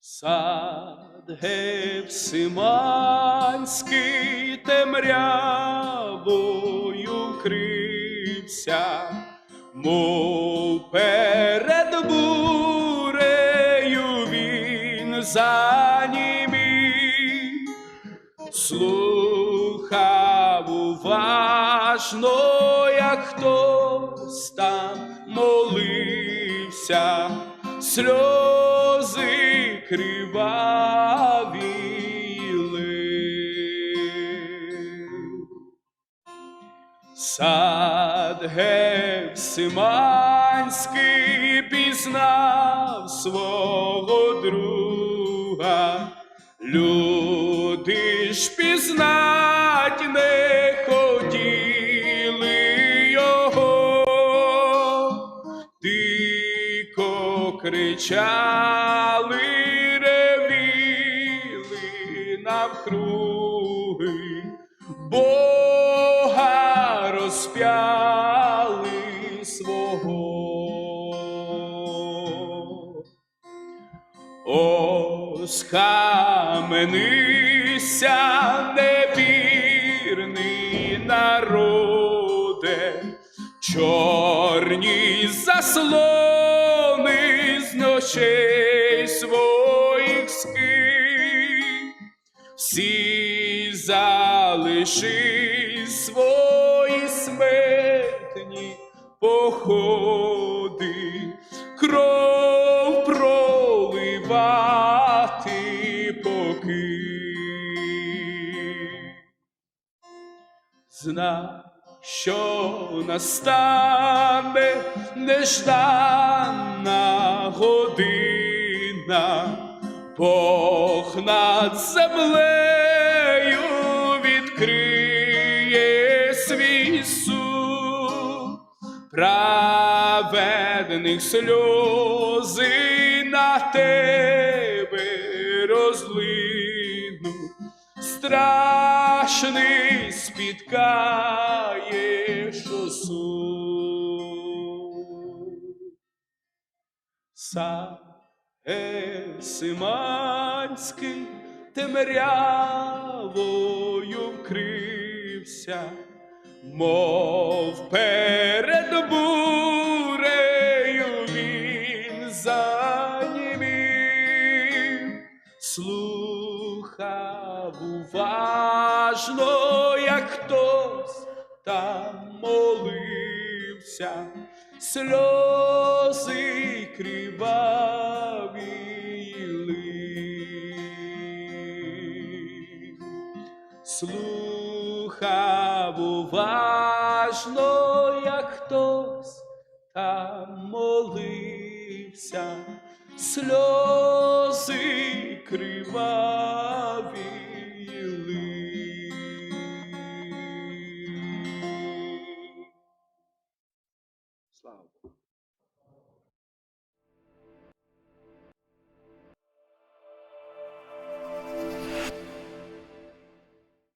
Сад Гефсиманський темрявою вкрився, мов перед бурею він занімів уважно, як хтось там молився, сльози криваві. Сад Гефсиманський пізнав свого друга, люди ж пізнать кричали, ревіли навкруги, Бога розп'яли свого. Осхаменися, невірний народе, чорні заслони з ночей своїх всі залиши свої смертні походи, кров проливати поки. Зна, що настане неждана година, Бог над землею відкриє свій суд, праведних сльози на тебе розлинуть страшний спіткає суд. Сам темрявою вкрився, мов перед бурею він занімів, слухав уважно, як хтось там молився, сльози криваві лив. Слухав уважно, як хтось там молився, сльози криваві zabo